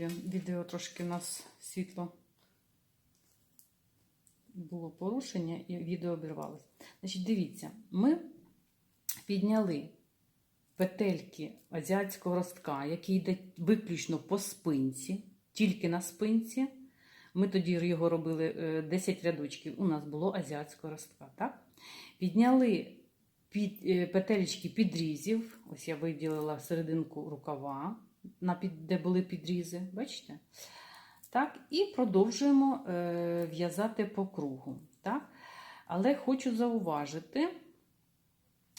мої відео трошки у нас світло було порушення і відео обірвалося. Значить, дивіться, ми підняли петельки азіатського ростка, який йде виключно по спинці, тільки на спинці. Ми тоді його робили е, 10 рядочків. У нас було азіатського ростка. Так? Підняли під, е, петелечки підрізів. Ось я виділила серединку рукава, де були підрізи. Бачите? Так, і продовжуємо е, в'язати по кругу. Так? Але хочу зауважити,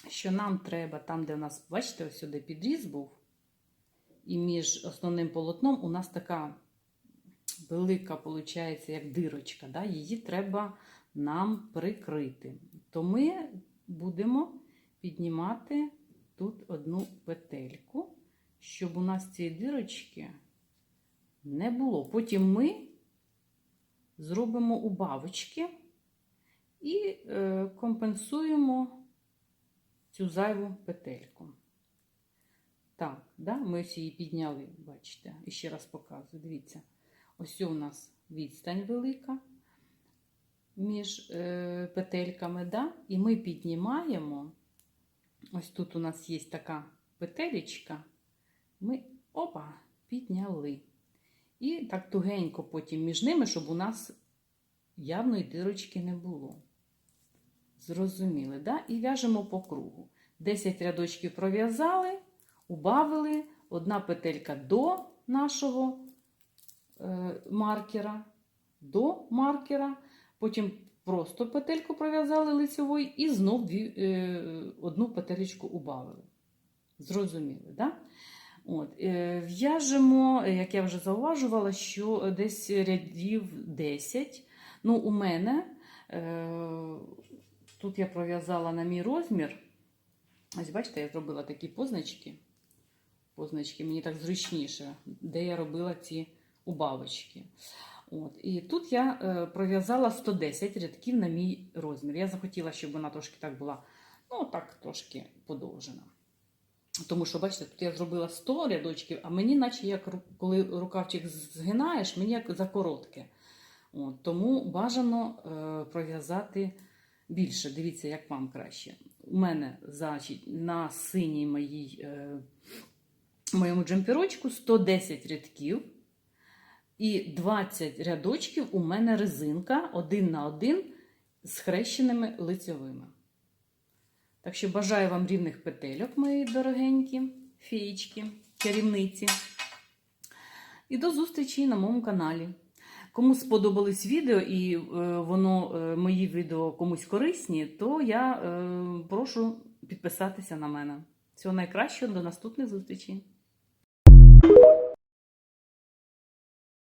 що нам треба, там, де у нас, бачите, ось сюди підріз був, і між основним полотном у нас така велика, виходить, як дирочка. Да? Її треба нам прикрити. То ми будемо піднімати тут одну петельку, щоб у нас цієї дирочки не було. Потім ми зробимо убавочки і е, компенсуємо цю зайву петельку. Так, да, ми ось її підняли, бачите, і ще раз показую. Дивіться, ось у нас відстань велика між е, петельками, да? і ми піднімаємо. Ось тут у нас є така петелечка. Ми опа, підняли. І так тугенько потім між ними, щоб у нас явної дирочки не було. Зрозуміли, да? І в'яжемо по кругу. 10 рядочків пров'язали, убавили, одна петелька до нашого е, маркера, до маркера, потім просто петельку пров'язали лицевою і знов е, одну петелечку убавили. Зрозуміли, да? От, е, В'яжемо, як я вже зауважувала, що десь рядів 10. Ну, у мене е, тут я пров'язала на мій розмір. Ось, бачите, я зробила такі позначки. Позначки, мені так зручніше, де я робила ці убавочки. От, І тут я е, пров'язала 110 рядків на мій розмір. Я захотіла, щоб вона трошки так була, ну, так трошки подовжена. Тому що, бачите, тут я зробила 100 рядочків, а мені, наче як коли рукавчик згинаєш, мені як закоротке. От, тому бажано е, пров'язати більше. Дивіться, як вам краще. У мене значить, на синій моїй, е, моєму джемпірочку 110 рядків. І 20 рядочків у мене резинка один на один з хрещеними лицьовими. Так що бажаю вам рівних петельок, мої дорогенькі феєчки, керівниці. І до зустрічі на моєму каналі. Кому сподобались відео і е, воно, е, мої відео комусь корисні, то я е, прошу підписатися на мене. Всього найкращого, до наступних зустрічей!